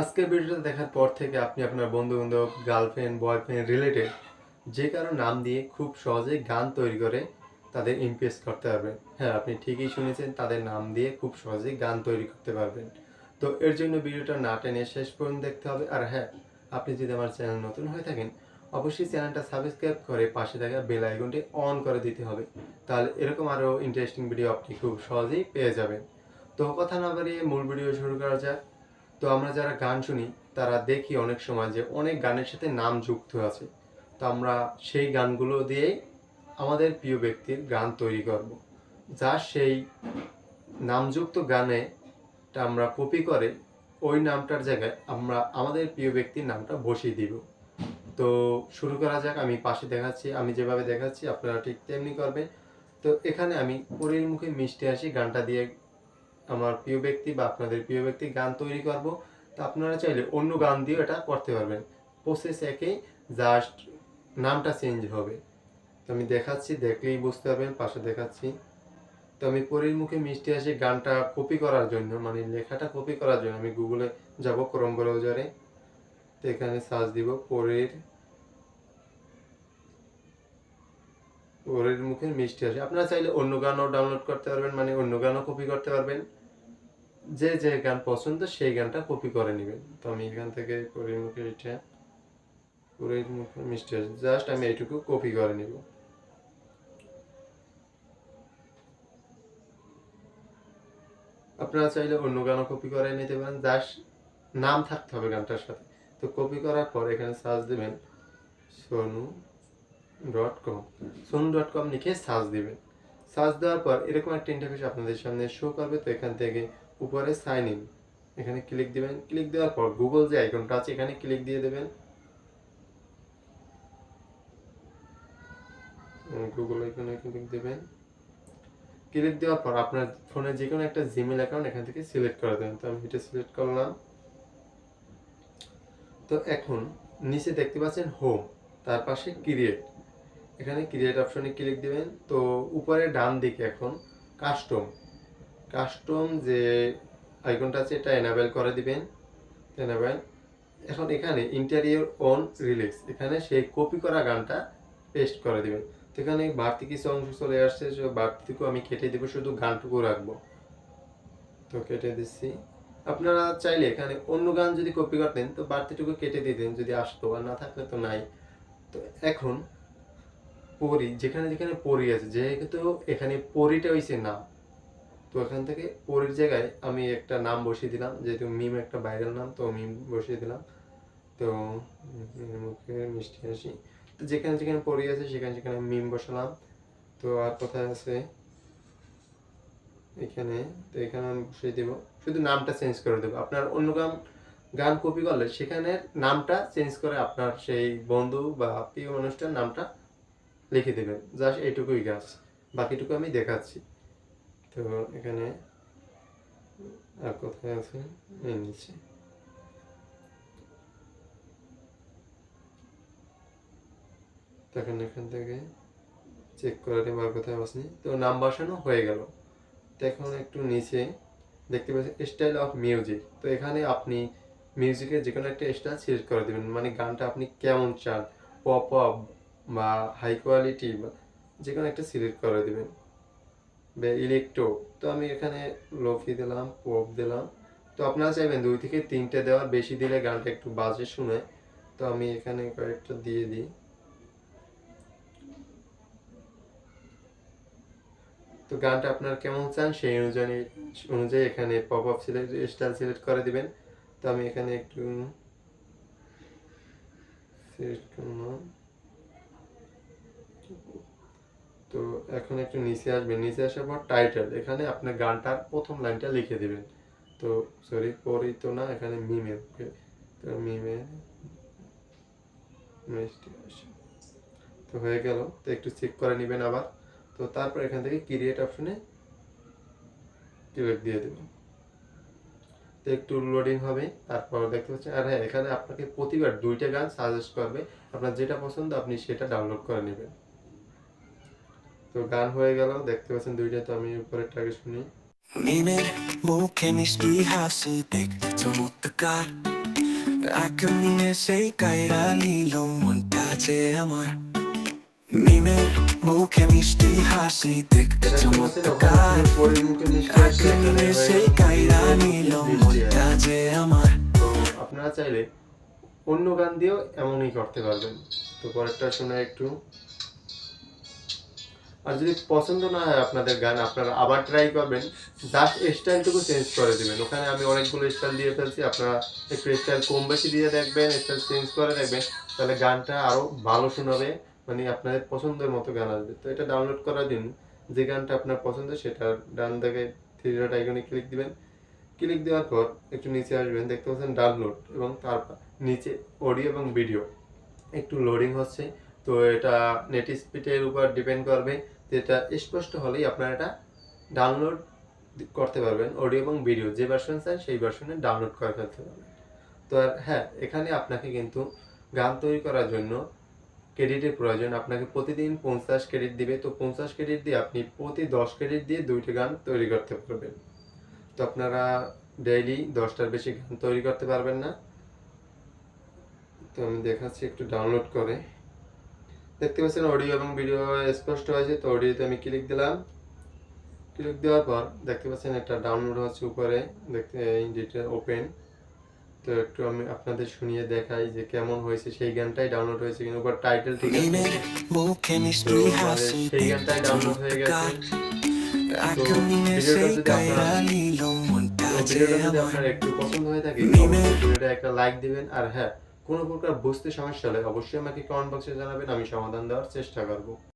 আজকের ভিডিওটা দেখার পর থেকে আপনি আপনার বন্ধু বান্ধব গার্লফ্রেন্ড বয়ফ্রেন্ড রিলেটেড যে কারও নাম দিয়ে খুব সহজেই গান তৈরি করে তাদের ইমপ্রেস করতে পারবেন হ্যাঁ আপনি ঠিকই শুনেছেন, তাদের নাম দিয়ে খুব সহজেই গান তৈরি করতে পারবেন। তো এর জন্য ভিডিওটা না টেনে শেষ পর্যন্ত দেখতে হবে। আর হ্যাঁ আপনি যদি আমার চ্যানেল নতুন হয়ে থাকেন, অবশ্যই চ্যানেলটা সাবস্ক্রাইব করে পাশে থাকা বেল আইকনটি অন করে দিতে হবে। তাহলে এরকম আরও ইন্টারেস্টিং ভিডিও আপনি খুব সহজেই পেয়ে যাবেন। তো কথা না বাড়িয়ে মূল ভিডিও শুরু করা যাক। তো আমরা যারা গান শুনি, তারা দেখি অনেক সময় যে অনেক গানের সাথে নাম যুক্ত আছে। তো আমরা সেই গানগুলো দিয়েই আমাদের প্রিয় ব্যক্তির গান তৈরি করব। যা সেই নামযুক্ত গানে আমরা কপি করে ওই নামটার জায়গায় আমরা আমাদের প্রিয় ব্যক্তির নামটা বসিয়ে দিব। তো শুরু করা যাক, আমি পাশে দেখাচ্ছি, আমি যেভাবে দেখাচ্ছি, আপনারা ঠিক তেমনি করবেন। তো এখানে আমি পরের মুখে মিষ্টি আসি গানটা দিয়ে আমার প্রিয় ব্যক্তি বা আপনাদের প্রিয় ব্যক্তি গান তৈরি করব। তো আপনারা চাইলে অন্য গান দিয়েও এটা করতে পারবেন। প্রসেস একই জাস্ট নামটা চেঞ্জ হবে। তো আমি দেখাচ্ছি, দেখলেই বুঝতে পারবেন, পাশে দেখাচ্ছি। তো আমি পরীর মুখে মিষ্টি আসি গানটা কপি করার জন্য মানে লেখাটা কপি করার জন্য আমি গুগলে যাব ক্রম ব্রাউজারে তো এখানে সার্চ দিব পরীর পরীর মুখে মিষ্টি আসে আপনারা চাইলে অন্য গানও ডাউনলোড করতে পারবেন মানে অন্য গানও কপি করতে পারবেন। যে যে গান পছন্দ সেই গানটা কপি করে নেবেন। তো আমি এখান থেকে পরীর মুখে এটা পরীর মুখে মিষ্টি জাস্ট আমি এইটুকু কপি করে নিব। আপনারা চাইলে অন্য গানও কপি করে নিতে পারেন। জাস্ট নাম থাকতে হবে গানটার সাথে। তো কপি করার পর এখানে সার্চ দেবেন, Sonu dot com. Sonu dot com লিখে সার্চ দিবেন। সার্চ দেওয়ার পর এরকম একটা ইন্টারফেস আপনাদের সামনে শো করবে। তো এখান থেকে উপরে সাইন ইন এখানে ক্লিক দিবেন। ক্লিক দেওয়ার পর গুগল যে আইকনটা আছে, এখানে ক্লিক দিয়ে দেবেন। গুগল আইকনে ক্লিক দেবেন। ক্লিক দেওয়ার পর আপনার ফোনে যে কোনো একটা জিমেল অ্যাকাউন্ট এখান থেকে সিলেক্ট করে দেবেন। তো আমি এটা সিলেক্ট করলাম। তো এখন নিচে দেখতে পাচ্ছেন হোম তার পাশে ক্রিয়েট এখানে ক্রিয়েট অপশনে ক্লিক দিবেন। তো উপরে ডান দিকে এখন কাস্টম কাস্টম যে আইকনটা আছে, এটা এনাবেল করে দিবেন। এনাবেল এখন এখানে ইন্টেরিয়র অন রিলিক্স এখানে সেই কপি করা গানটা পেস্ট করে দিবেন। তো এখানে বাড়তি কিছু অংশ চলে আসছে বাড়তিটুকু আমি কেটে দেবো, শুধু গানটুকু রাখব। তো কেটে দিচ্ছি। আপনারা চাইলে এখানে অন্য গান যদি কপি করতেন তো বাড়তিটুকু কেটে দিতেন যদি আসতো, আর না থাকলে তো নাই। তো এখন পরি, যেখানে যেখানে পরি আছে, যেহেতু এখানে পরিটা হয়েছে নাম তো এখান থেকে পরির জায়গায় আমি একটা নাম বসিয়ে দিলাম, যেহেতু মিম একটা ভাইরাল নাম, তো মিম বসিয়ে দিলাম। তো মুখে মিষ্টি হাসি। তো যেখানে যেখানে পরি আছে, সেখানে সেখানে মিম বসালাম। তো আর কোথায় আছে? এখানে, তো এখানে আমি বসিয়ে দেবো। শুধু নামটা চেঞ্জ করে দেবো। আপনার অন্য গান গান কপি করলে সেখানে নামটা চেঞ্জ করে আপনার সেই বন্ধু বা প্রিয় মানুষটার নামটা লিখে দেবেন। জাস্ট এইটুকুই গাছ। বাকিটুকু আমি দেখাচ্ছি। তো এখানে আর কোথায় আছে? এই নিচে। তখন এখান থেকে চেক করে নেব আর কোথায় বসনি তো নাম বসানো হয়ে গেল। তো এখন একটু নিচে দেখতে পাচ্ছেন স্টাইল অফ মিউজিক তো এখানে আপনি মিউজিকের যে কোনো একটা স্টাইল সিলেক্ট করে দেবেন। মানে গানটা আপনি কেমন চান পপ আপ বা হাই কোয়ালিটি বা যে কোনো একটা সিলেক্ট করে দেবেন। ইলেকট্রো তো আমি এখানে লোফি দিলাম পপ দিলাম। তো আপনারা চাইবেন দুই থেকে তিনটে দেওয়ার, বেশি দিলে গানটা একটু বাজে শুনে। তো আমি এখানে কয়েকটা দিয়ে দিই। তো গানটা আপনার কেমন চান, সেই অনুযায়ী অনুযায়ী এখানে pop up select style select করে দিবেন। তো আমি এখানে একটু সিলেক্ট করলাম। তো এখন একটু নিচে আসবেন। নিচে আসার পর টাইটেল এখানে আপনার গানটার প্রথম লাইনটা লিখে দেবেন। তো সরি তো না, এখানে মিমে তো মিমে মিষ্টি। তো হয়ে গেল। তো একটু চেক করে নেবেন আবার। তো তারপর এখান থেকে ক্রিয়েট অপশনে দিয়ে দেবেন। তো একটু লোডিং হবে। তারপর দেখতে পাচ্ছেন, আর হ্যাঁ এখানে আপনাকে প্রতিবার দুইটা গান সাজেস্ট করবে। আপনার যেটা পছন্দ, আপনি সেটা ডাউনলোড করে নেবেন। তো গান হয়ে গেল দেখতে পাচ্ছেন দুইটা তো আমি উপরেরটা আগে শুনি। মিমের মুখে মিষ্টি হাসি দেখতে চমৎকার। আকামিনে সেই কায়রা নিল মনটা যে আমার। মিমের মুখে মিষ্টি হাসি দেখতে ওখানে চমৎকার। আকামিনে সেই কায়রা নিল মনটা যে আমার। আপনারা চাইলে অন্য গান দিয়েও এমনই করতে পারবেন। তো পরেরটা শুনে একটু। আর যদি পছন্দ না হয় আপনাদের গান, আপনারা আবার ট্রাই করবেন। জাস্ট স্টাইলটুকু চেঞ্জ করে দেবেন। ওখানে আমি অনেকগুলো স্টাইল দিয়ে ফেলছি। আপনারা একটু স্টাইল কম বেশি দিয়ে দেখবেন স্টাইল চেঞ্জ করে দেখবেন। তাহলে গানটা আরও ভালো শোনাবে। মানে আপনাদের পছন্দের মতো গান আসবে। তো এটা ডাউনলোড করার জন্য যে গানটা আপনার পছন্দ, সেটা ডান দিকে থ্রি ডট আইকনে ক্লিক দিবেন। ক্লিক দেওয়ার পর একটু নিচে আসবেন। দেখতে পাচ্ছেন ডাউনলোড এবং তার নিচে অডিও এবং ভিডিও একটু লোডিং হচ্ছে। তো এটা নেট স্পিডের উপর ডিপেন্ড করবে। তো এটা স্পষ্ট হলেই আপনারা এটা ডাউনলোড করতে পারবেন অডিও এবং ভিডিও যে ভার্সন চান সেই ভার্সনে ডাউনলোড করে ফেলতে পারবেন। তো আর হ্যাঁ এখানে আপনাকে কিন্তু গান তৈরি করার জন্য ক্রেডিটের প্রয়োজন। আপনাকে প্রতিদিন পঞ্চাশ ক্রেডিট দিবে। তো পঞ্চাশ ক্রেডিট দিয়ে আপনি প্রতি দশ ক্রেডিট দিয়ে দুইটি গান তৈরি করতে পারবেন। তো আপনারা ডেইলি দশটার বেশি গান তৈরি করতে পারবেন না। তো আমি দেখাচ্ছি একটু ডাউনলোড করে। দেখতে পাচ্ছেন অডিও এবং ভিডিও স্পষ্ট হয়েছে তো অডিওতে আমি ক্লিক দিলাম। ক্লিক দেওয়ার পর দেখতে পাচ্ছেন একটা ডাউনলোড হচ্ছে উপরে দেখতে ডিটেল ওপেন তো একটু আমি আপনাদের শুনিয়ে দেখাই যে কেমন হয়েছে সেই গানটাই ডাউনলোড হয়েছে কিন্তু উপর টাইটেল ঠিক আছে। সেই গানটাই ডাউনলোড হয়ে গেছে। যদি আপনারা- ভিডিওটা যদি আপনার একটু পছন্দ হয়ে থাকে ভিডিওটা একটা লাইক দিবেন। আর হ্যাঁ কোনো প্রকার বুঝতে সমস্যা হলে অবশ্যই আমাকে কমেন্ট বক্সে জানাবেন, আমি সমাধান দেওয়ার চেষ্টা করব।